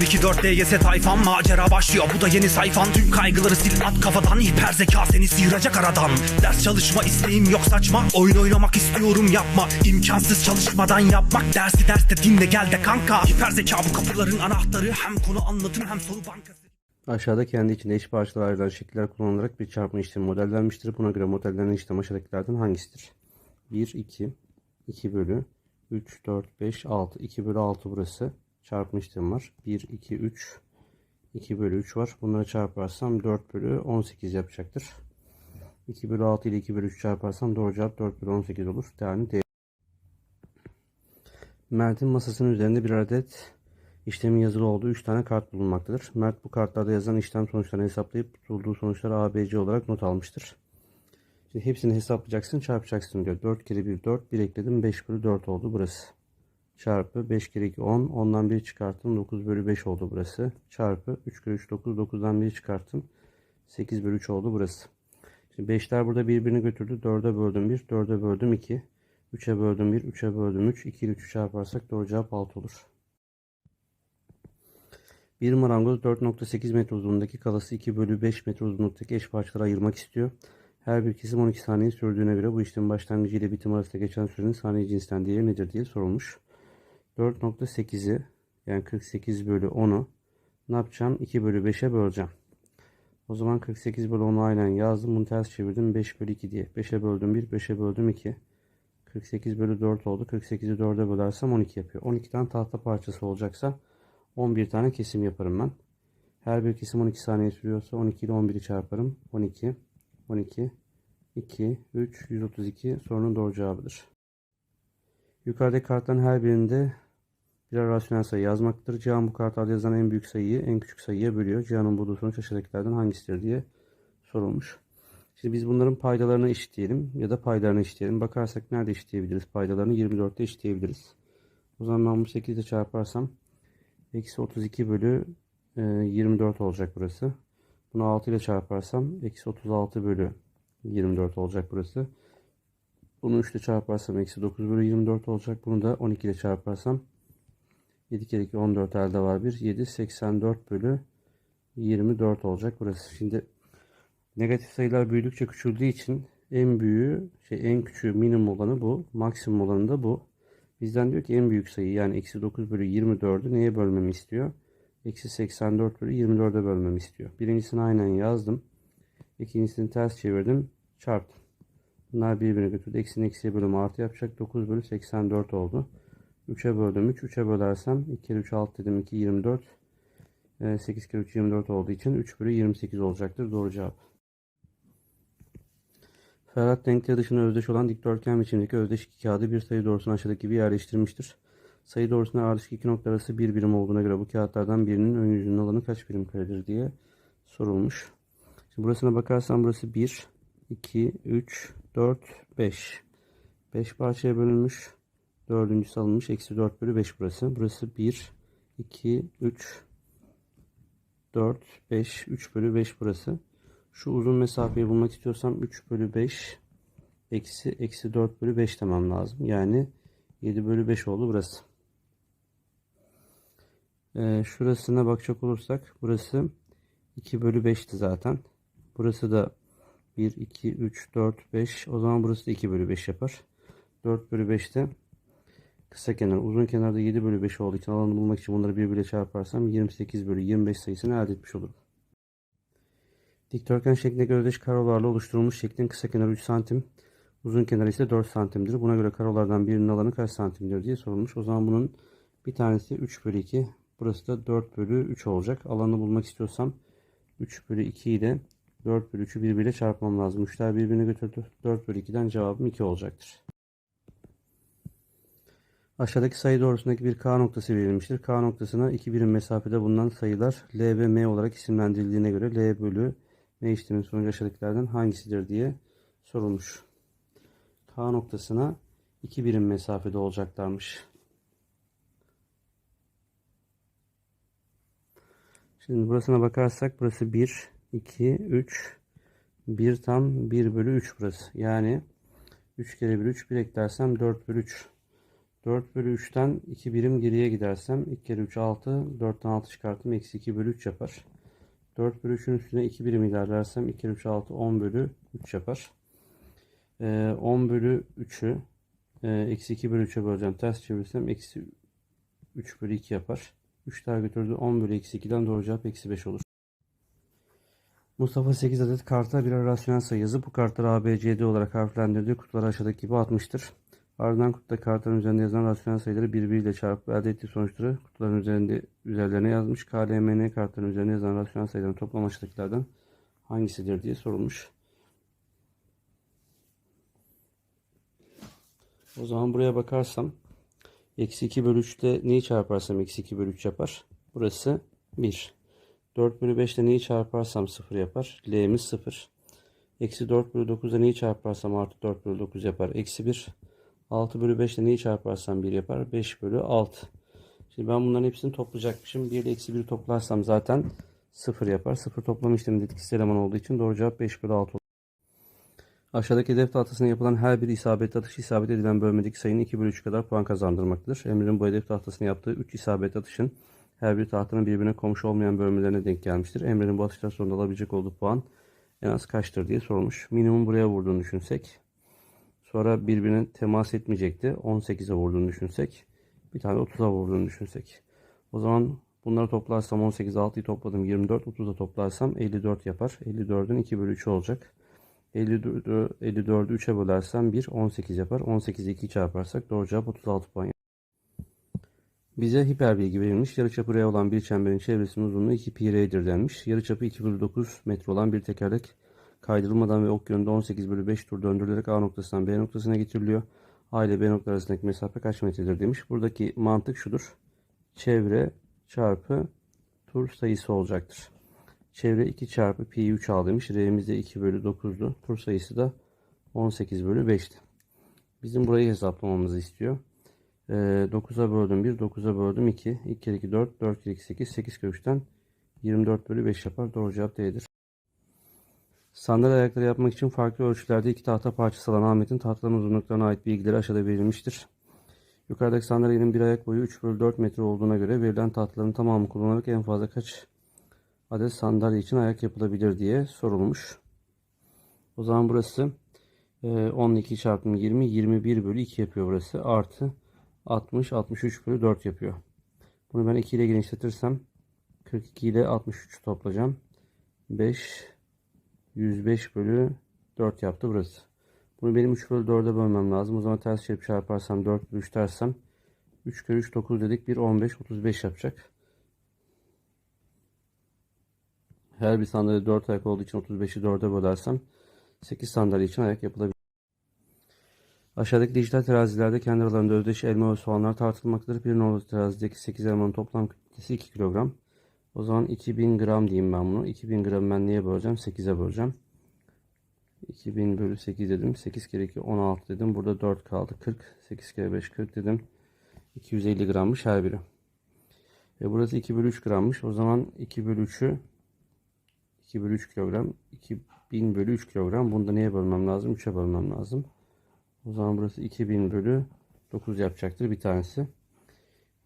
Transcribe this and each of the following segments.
024 DYS tayfan macera başlıyor. Bu da yeni sayfan. Tüm kaygıları sil at kafadan. Hiper zeka seni sıyıracak aradan. Ders çalışma isteğim yok saçma. Oyun oynamak istiyorum yapma. İmkansız çalışmadan yapmak. Dersi derste dinle gel de kanka. Hiper zeka bu kapıların anahtarı. Hem konu anlatım hem soru bankası. Aşağıda kendi içinde eş parçalara ayrılan şekiller kullanılarak bir çarpma işlemi modellenmiştir. Buna göre modellenen işlem aşağıdakilerden hangisidir? 1, 2, 2 bölü 3, 4, 5, 6. 2 bölü 6 burası. Çarpma işlemi var. 1, 2, 3, 2 bölü 3 var. Bunları çarparsam 4 bölü 18 yapacaktır. 2 bölü 6 ile 2 bölü 3 çarparsam doğru cevap 4 bölü 18 olur. Yani D. Mert'in masasının üzerinde bir adet işlemin yazılı olduğu 3 tane kart bulunmaktadır. Mert bu kartlarda yazılan işlem sonuçlarını hesaplayıp bulduğu sonuçları ABC olarak not almıştır. Şimdi hepsini hesaplayacaksın, çarpacaksın diyor. 4 kere 1 4, 1 ekledim 5 bölü 4 oldu burası. Çarpı 5 kere 2 10, 10'dan 1 çıkarttım 9 bölü 5 oldu burası. Çarpı 3 kere 3 9, 9'dan 1 çıkarttım 8 bölü 3 oldu burası. Şimdi 5'ler burada birbirini götürdü. 4'e böldüm 1, 4'e böldüm 2. 3'e böldüm 1, 3'e böldüm 3. 2 ile 3'ü çarparsak doğru cevap 6 olur. Bir marangoz 4.8 metre uzunluğundaki kalası 2 bölü 5 metre uzunluktaki eş parçalara ayırmak istiyor. Her bir kesim 12 saniye sürdüğüne göre bu işlemin başlangıcı ile bitim arasında geçen sürenin saniye cinsinden değeri nedir diye sorulmuş. 4.8'i yani 48 bölü 10'u ne yapacağım? 2 bölü 5'e böleceğim. O zaman 48 bölü 10'u aynen yazdım. Bunu ters çevirdim. 5 bölü 2 diye. 5'e böldüm 1, 5'e böldüm 2. 48 bölü 4 oldu. 48'i 4'e bölersem 12 yapıyor. 12 tane tahta parçası olacaksa 11 tane kesim yaparım ben. Her bir kesim 12 saniye sürüyorsa 12 ile 11'i çarparım. 12, 12, 2, 3, 132 sorunun doğru cevabıdır. Yukarıdaki kartların her birinde birer rasyonel sayı yazmaktadır. Cihan bu kartlarda yazılan en büyük sayıyı en küçük sayıya bölüyor. Cihan'ın bulduğu sonuç aşağıdakilerden hangisidir diye sorulmuş. Şimdi biz bunların paydalarını eşitleyelim ya da paylarını eşitleyelim. Bakarsak nerede eşitleyebiliriz? Paydalarını 24'te eşitleyebiliriz. O zaman ben bu 8 ile çarparsam Eksi 32 bölü e, 24 olacak burası. Bunu 6 ile çarparsam eksi 36 bölü 24 olacak burası. Bunu 3 ile çarparsam eksi 9 bölü 24 olacak. Bunu da 12 ile çarparsam 7 kere 2 14 elde var 1. 7 84 bölü 24 olacak burası. Şimdi negatif sayılar büyüdükçe küçüldüğü için en büyüğü şey en küçüğü minimum olanı bu. Maksimum olanı da bu. Bizden diyor ki en büyük sayı yani eksi 9 bölü 24'ü neye bölmemi istiyor? Eksi 84 bölü 24'e bölmemi istiyor. Birincisini aynen yazdım. İkincisini ters çevirdim. Çarptım. Bunlar birbirine götürdü. Eksinin eksiye bölümü artı yapacak. 9 bölü 84 oldu. 3'e böldüm 3. 3'e bölersem 2 kere 3 6 dedim 2 24. 8 kere 3 24 olduğu için 3 bölü 28 olacaktır. Doğru cevap. Ferhat denkleri dışına özdeş olan dikdörtgen biçimdeki özdeş iki kağıdı bir sayı doğrusuna aşağıdaki gibi yerleştirmiştir. Sayı doğrusuna ardışık iki nokta arası bir birim olduğuna göre bu kağıtlardan birinin ön yüzünün alanı kaç birim karedir diye sorulmuş. Şimdi burasına bakarsan burası 1, 2, 3, 4, 5. 5 parçaya bölünmüş. Dördüncüsü alınmış. Eksi 4 bölü 5 burası. Burası 1, 2, 3, 4, 5, 3 bölü 5 burası. Şu uzun mesafeyi bulmak istiyorsam 3 bölü 5 eksi eksi 4 bölü 5 demem lazım. Yani 7 bölü 5 oldu burası. Ee, şurasına bakacak olursak burası 2 bölü 5'ti zaten. Burası da 1, 2, 3, 4, 5. O zaman burası da 2 bölü 5 yapar. 4 bölü 5'te kısa kenar. Uzun kenarda 7 bölü 5 olduğu için alanı bulmak için bunları birbiriyle çarparsam 28 bölü 25 sayısını elde etmiş olurum. Dikdörtgen şeklindeki özdeş karolarla oluşturulmuş şeklin kısa kenarı 3 santim, uzun kenarı ise 4 santimdir. Buna göre karolardan birinin alanı kaç santimdir diye sorulmuş. O zaman bunun bir tanesi 3 bölü 2, burası da 4 bölü 3 olacak. Alanı bulmak istiyorsam 3 bölü 2 ile 4 bölü 3'ü birbiriyle çarpmam lazım. 3'ler birbirine götürdü. 4 bölü 2'den cevabım 2 olacaktır. Aşağıdaki sayı doğrusundaki bir K noktası verilmiştir. K noktasına 2 birim mesafede bulunan sayılar L ve M olarak isimlendirildiğine göre L bölü M işlemin sonucu aşağıdakilerden hangisidir diye sorulmuş. K noktasına 2 birim mesafede olacaklarmış. Şimdi burasına bakarsak burası 1, 2, 3, 1 tam 1 bölü 3 burası. Yani 3 kere 1 3 1 eklersem 4 bölü 3. 4 bölü 3'ten 2 birim geriye gidersem 2 kere 3 6. 4'ten 6 çıkarttım. Eksi 2 bölü 3 yapar. 4 bölü 3'ün üstüne 2 birim ilerlersem 2 kere 3 6 10 bölü 3 yapar. Ee, 10 bölü 3'ü e, eksi 2 bölü 3'e böleceğim. Ters çevirirsem eksi 3 bölü 2 yapar. 3 daha götürdü. 10 bölü eksi 2'den doğru cevap eksi 5 olur. Mustafa 8 adet karta birer rasyonel sayı yazıp bu kartları A, B, C, D olarak harflendirdiği kutuları aşağıdaki gibi atmıştır. Ardından kutuda kartların üzerinde yazılan rasyonel sayıları birbiriyle çarpıp elde ettiği sonuçları kutuların üzerinde üzerlerine yazmış. K, L, M, N kartların üzerinde yazılan rasyonel sayıların toplam aşağıdakilerden hangisidir diye sorulmuş. O zaman buraya bakarsam eksi 2 bölü 3'te neyi çarparsam eksi 2 bölü 3 yapar. Burası 1. 4 bölü 5 ile neyi çarparsam 0 yapar. L'miz 0. Eksi 4 bölü 9'da neyi çarparsam artı 4 bölü 9 yapar. Eksi 1. 6 bölü 5 ile neyi çarparsam 1 yapar. 5 bölü 6. Şimdi ben bunların hepsini toplayacakmışım. 1 ile eksi 1 toplarsam zaten 0 yapar. 0 toplam işlemi etkisiz eleman olduğu için doğru cevap 5 bölü 6 olur. Aşağıdaki hedef tahtasına yapılan her bir isabetli atış isabet edilen bölmedeki sayının 2 bölü 3 kadar puan kazandırmaktadır. Emre'nin bu hedef tahtasına yaptığı 3 isabetli atışın her bir tahtanın birbirine komşu olmayan bölmelerine denk gelmiştir. Emre'nin bu atışlar sonunda alabilecek olduğu puan en az kaçtır diye sorulmuş. Minimum buraya vurduğunu düşünsek. Sonra birbirine temas etmeyecekti. 18'e vurduğunu düşünsek. Bir tane 30'a vurduğunu düşünsek. O zaman bunları toplarsam 18 6'yı topladım 24. 30'a toplarsam 54 yapar. 54'ün 2 bölü 3'ü olacak. 54'ü 54'ü 3'e bölersem 1 18 yapar. 18'i 2 çarparsak doğru cevap 36 puan. Bize hiper bilgi verilmiş. Yarıçapı R olan bir çemberin çevresinin uzunluğu 2 pi r'dir denmiş. Yarıçapı 2 bölü 9 metre olan bir tekerlek kaydırılmadan ve ok yönünde 18 bölü 5 tur döndürülerek A noktasından B noktasına getiriliyor. A ile B noktaları arasındaki mesafe kaç metredir demiş. Buradaki mantık şudur. Çevre çarpı tur sayısı olacaktır. Çevre 2 çarpı pi 3 al demiş. R'miz de 2 bölü 9'du. Tur sayısı da 18 bölü 5'ti. Bizim burayı hesaplamamızı istiyor. Ee, 9'a böldüm 1, 9'a böldüm 2. 2 kere 2 4, 4 kere 2 8, 8 kere 3'ten 24 bölü 5 yapar. Doğru cevap D'dir. Sandalye ayakları yapmak için farklı ölçülerde iki tahta parçası alan Ahmet'in tahtaların uzunluklarına ait bilgileri aşağıda verilmiştir. Yukarıdaki sandalyenin bir ayak boyu 3 bölü 4 metre olduğuna göre verilen tahtaların tamamı kullanarak en fazla kaç adet sandalye için ayak yapılabilir diye sorulmuş. O zaman burası 12 çarpı 20 21 bölü 2 yapıyor burası. Artı 60 63 bölü 4 yapıyor. Bunu ben 2 ile genişletirsem 42 ile 63 toplayacağım. 5 105 bölü 4 yaptı burası. Bunu benim 3 bölü 4'e bölmem lazım. O zaman ters çarpı çarparsam 4 bölü 3 dersem 3 kere 3 9 dedik. 1 15 35 yapacak. Her bir sandalye 4 ayak olduğu için 35'i 4'e bölersem 8 sandalye için ayak yapılabilir. Aşağıdaki dijital terazilerde kendi aralarında özdeş elma ve soğanlar tartılmaktadır. Bir nolu terazideki 8 elmanın toplam kütlesi 2 kilogram. O zaman 2000 gram diyeyim ben bunu. 2000 gram ben neye böleceğim? 8'e böleceğim. 2000 bölü 8 dedim. 8 kere 2 16 dedim. Burada 4 kaldı. 40. 8 kere 5 40 dedim. 250 grammış her biri. Ve burası 2 bölü 3 grammış. O zaman 2 bölü 3'ü 2 bölü 3 kilogram. 2000 bölü 3 kilogram. Bunda neye bölmem lazım? 3'e bölmem lazım. O zaman burası 2000 bölü 9 yapacaktır bir tanesi.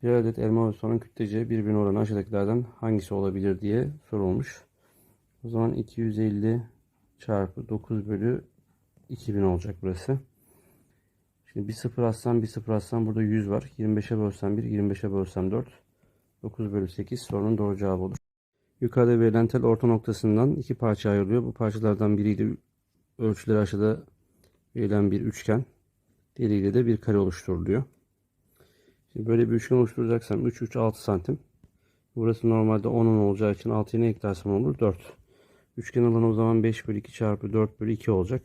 Bir adet elma ve soğanın kütlece birbirine oranı aşağıdakilerden hangisi olabilir diye sorulmuş. O zaman 250 çarpı 9 bölü 2000 olacak burası. Şimdi bir sıfır atsam bir sıfır atsam burada 100 var. 25'e bölsem 1, 25'e bölsem 4. 9 bölü 8 sorunun doğru cevabı olur. Yukarıda verilen tel orta noktasından iki parça ayrılıyor. Bu parçalardan biriyle ölçüleri aşağıda verilen bir üçgen. Diğeriyle de bir kare oluşturuluyor. Şimdi böyle bir üçgen oluşturacaksam 3 3 6 santim. Burası normalde 10'un olacağı için 6'ya ne eklersem olur 4. Üçgen alanı o zaman 5 bölü 2 çarpı 4 bölü 2 olacak.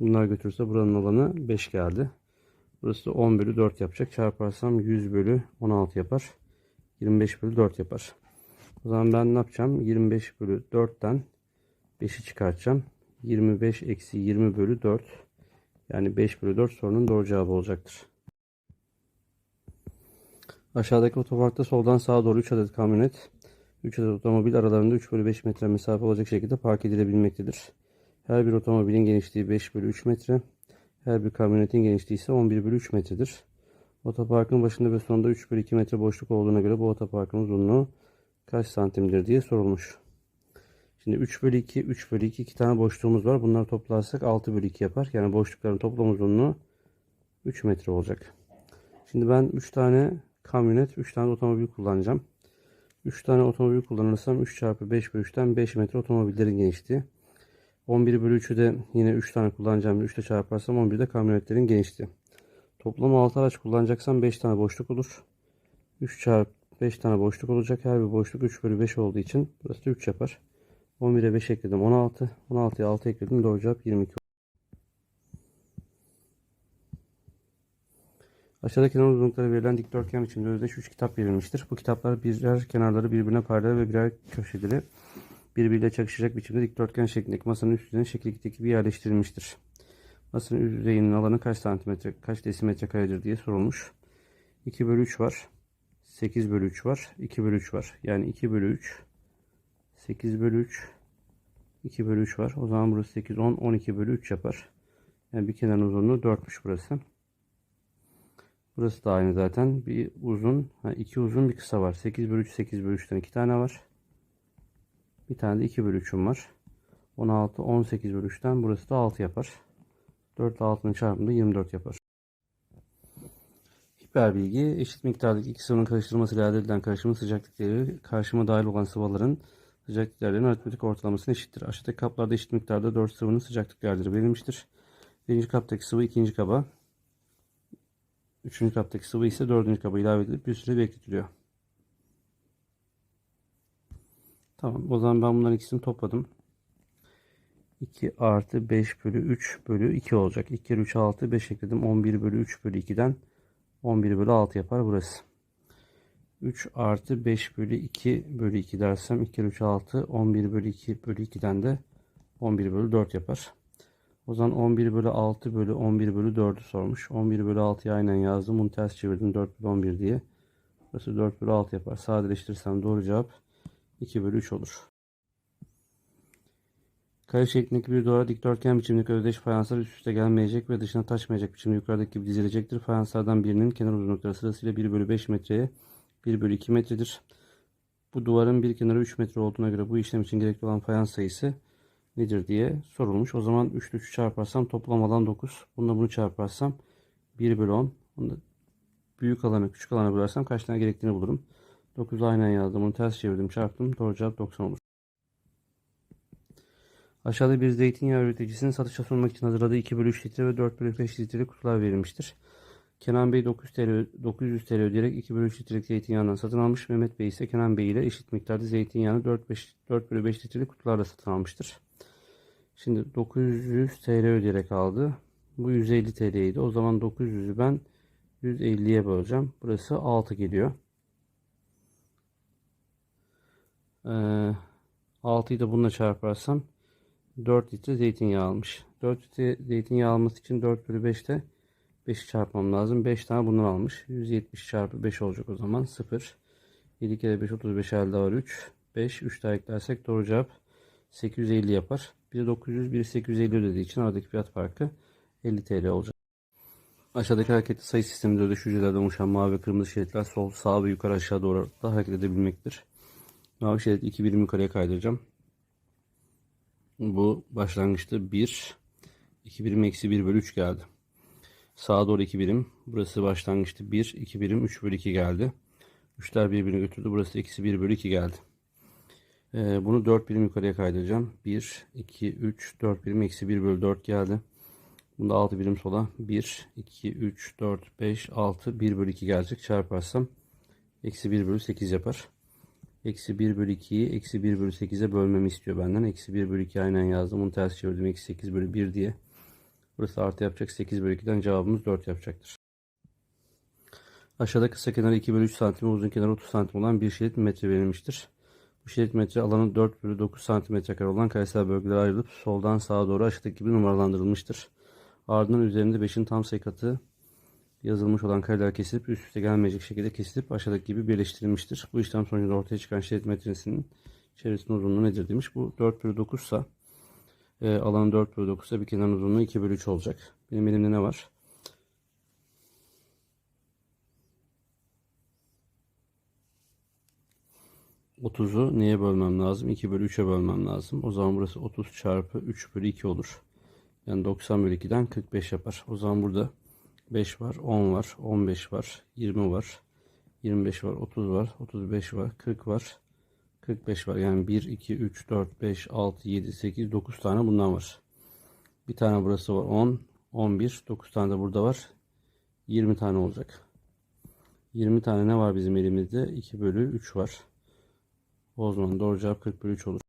Bunlar götürürse buranın alanı 5 geldi. Burası da 10 bölü 4 yapacak. Çarparsam 100 bölü 16 yapar. 25 bölü 4 yapar. O zaman ben ne yapacağım? 25 bölü 4'ten 5'i çıkartacağım. 25 eksi 20 bölü 4. Yani 5 bölü 4 sorunun doğru cevabı olacaktır. Aşağıdaki otoparkta soldan sağa doğru 3 adet kamyonet, 3 adet otomobil aralarında 3 bölü 5 metre mesafe olacak şekilde park edilebilmektedir. Her bir otomobilin genişliği 5 bölü 3 metre. Her bir kamyonetin genişliği ise 11 bölü 3 metredir. Otoparkın başında ve sonunda 3 bölü 2 metre boşluk olduğuna göre bu otoparkın uzunluğu kaç santimdir diye sorulmuş. Şimdi 3 bölü 2, 3 bölü 2 iki tane boşluğumuz var. Bunları toplarsak 6 bölü 2 yapar. Yani boşlukların toplam uzunluğu 3 metre olacak. Şimdi ben 3 tane kamyonet, 3 tane otomobil kullanacağım. 3 tane otomobil kullanırsam 3 çarpı 5 bölü 3'ten 5 metre otomobillerin genişliği. 11 bölü 3'ü de yine 3 tane kullanacağım. 3 ile çarparsam 11 de kamyonetlerin genişliği. Toplam 6 araç kullanacaksam 5 tane boşluk olur. 3 çarpı 5 tane boşluk olacak. Her bir boşluk 3 bölü 5 olduğu için burası da 3 yapar. 11'e 5 ekledim 16. 16'ya 6 ekledim. Doğru cevap 22. Aşağıda kenar uzunlukları verilen dikdörtgen biçimde özdeş 3 kitap verilmiştir. Bu kitaplar birer kenarları birbirine paralel ve birer köşeleri birbiriyle çakışacak biçimde dikdörtgen şeklindeki masanın üst yüzeyine şekil 2'deki gibi yerleştirilmiştir. Masanın üst yüzeyinin alanı kaç santimetre, kaç desimetre karedir diye sorulmuş. 2 bölü 3 var. 8 bölü 3 var. 2 bölü 3 var. Yani 2 bölü 3 8 bölü 3 2 bölü 3 var. O zaman burası 8, 10, 12 bölü 3 yapar. Yani bir kenarın uzunluğu 4'müş burası. Burası da aynı zaten. Bir uzun, iki uzun bir kısa var. 8 bölü 3, 8 bölü 3'ten 2 tane var. Bir tane de 2 bölü 3'üm var. 16, 18 bölü 3'ten burası da 6 yapar. 4 ile 6'nın çarpımı da 24 yapar. Hiper bilgi eşit miktardaki iki sıvının karıştırılmasıyla elde edilen karışımın sıcaklık değeri dahil olan sıvıların sıcaklık değerlerinin aritmetik ortalamasına eşittir. Aşağıdaki kaplarda eşit miktarda 4 sıvının sıcaklık değerleri verilmiştir. Birinci kaptaki sıvı ikinci kaba, üçüncü kaptaki sıvı ise dördüncü kaba ilave edilip bir süre bekletiliyor. Tamam o zaman ben bunların ikisini topladım. 2 artı 5 bölü 3 bölü 2 olacak. 2 kere 3 6 5 ekledim. 11 bölü 3 bölü 2'den 11 bölü 6 yapar burası. 3 artı 5 bölü 2 bölü 2 dersem 2 kere 3 6 11 bölü 2 bölü 2'den de 11 bölü 4 yapar. O zaman 11 bölü 6 bölü 11 bölü 4'ü sormuş. 11 bölü 6'yı aynen yazdım. Bunu ters çevirdim 4 bölü 11 diye. Burası 4 bölü 6 yapar. Sadeleştirirsem doğru cevap 2 bölü 3 olur. Kare şeklindeki bir duvara dikdörtgen biçimdeki özdeş fayanslar üst üste gelmeyecek ve dışına taşmayacak biçimde yukarıdaki gibi dizilecektir. Fayanslardan birinin kenar uzunlukları sırasıyla 1 bölü 5 metreye 1 bölü 2 metredir. Bu duvarın bir kenarı 3 metre olduğuna göre bu işlem için gerekli olan fayans sayısı nedir diye sorulmuş. O zaman 3 ile 3'ü çarparsam toplam alan 9. Bununla bunu çarparsam 1 bölü 10. Bunu büyük alanı küçük alana bölersem kaç tane gerektiğini bulurum. 9'u aynen yazdım. Bunu ters çevirdim çarptım. Doğru cevap 90 olur. Aşağıda bir zeytinyağı üreticisinin satışa sunmak için hazırladığı 2 bölü 3 litre ve 4 bölü 5 litre kutular verilmiştir. Kenan Bey 900 TL, 900 TL ödeyerek 2 bölü 3 litrelik zeytinyağından satın almış. Mehmet Bey ise Kenan Bey ile eşit miktarda zeytinyağını 4, 5, 4 bölü 5 litrelik kutularla satın almıştır. Şimdi 900 TL ödeyerek aldı. Bu 150 TL'ydi. O zaman 900'ü ben 150'ye böleceğim. Burası 6 geliyor. Ee, 6'yı da bununla çarparsam 4 litre zeytinyağı almış. 4 litre zeytinyağı alması için 4 bölü 5'te 5'i çarpmam lazım. 5 tane bundan almış. 170 çarpı 5 olacak o zaman 0. 7 kere 5 35 elde var 3. 5 3 daha eklersek doğru cevap 850 yapar. Biri 900 biri 850 ödediği için aradaki fiyat farkı 50 TL olacak. Aşağıdaki hareketli sayı sisteminde ödeş hücrelerden oluşan mavi ve kırmızı şeritler sol, sağ ve yukarı aşağı doğru da hareket edebilmektir. Mavi şerit 2 birim yukarıya kaydıracağım. Bu başlangıçta 1, 2 birim eksi 1 bölü 3 geldi. Sağa doğru 2 birim. Burası başlangıçta 1, 2 birim 3 bölü 2 geldi. 3'ler birbirini götürdü. Burası eksi 1 bölü 2 geldi. Ee, bunu 4 birim yukarıya kaydıracağım. 1, 2, 3, 4 birim eksi 1 bölü 4 geldi. Bunda 6 birim sola. 1, 2, 3, 4, 5, 6, 1 bölü 2 gelecek. Çarparsam eksi 1 bölü 8 yapar. Eksi 1 bölü 2'yi eksi 1 bölü 8'e bölmemi istiyor benden. Eksi 1 bölü 2 aynen yazdım. Bunu ters çevirdim. Eksi 8 bölü 1 diye. Burası artı yapacak. 8 bölü 2'den cevabımız 4 yapacaktır. Aşağıda kısa kenarı 2 bölü 3 santim, uzun kenarı 30 santim olan bir şerit metre verilmiştir. Bu şerit metre alanı 4 bölü 9 santimetre kare olan karesel bölgelere ayrılıp soldan sağa doğru aşağıdaki gibi numaralandırılmıştır. Ardından üzerinde 5'in tam sayı yazılmış olan kareler kesilip üst üste gelmeyecek şekilde kesilip aşağıdaki gibi birleştirilmiştir. Bu işlem sonucunda ortaya çıkan şerit metresinin çevresinin uzunluğu nedir demiş. Bu 4 bölü 9 ise e, alanı 4 bölü 9 ise bir kenarın uzunluğu 2 bölü 3 olacak. Benim elimde ne var? 30'u neye bölmem lazım? 2 bölü 3'e bölmem lazım. O zaman burası 30 çarpı 3 bölü 2 olur. Yani 90 bölü 2'den 45 yapar. O zaman burada 5 var, 10 var, 15 var, 20 var, 25 var, 30 var, 35 var, 40 var, 45 var. Yani 1, 2, 3, 4, 5, 6, 7, 8, 9 tane bundan var. Bir tane burası var 10, 11, 9 tane de burada var. 20 tane olacak. 20 tane ne var bizim elimizde? 2 bölü 3 var. O zaman doğru cevap 40 bölü 3 olur.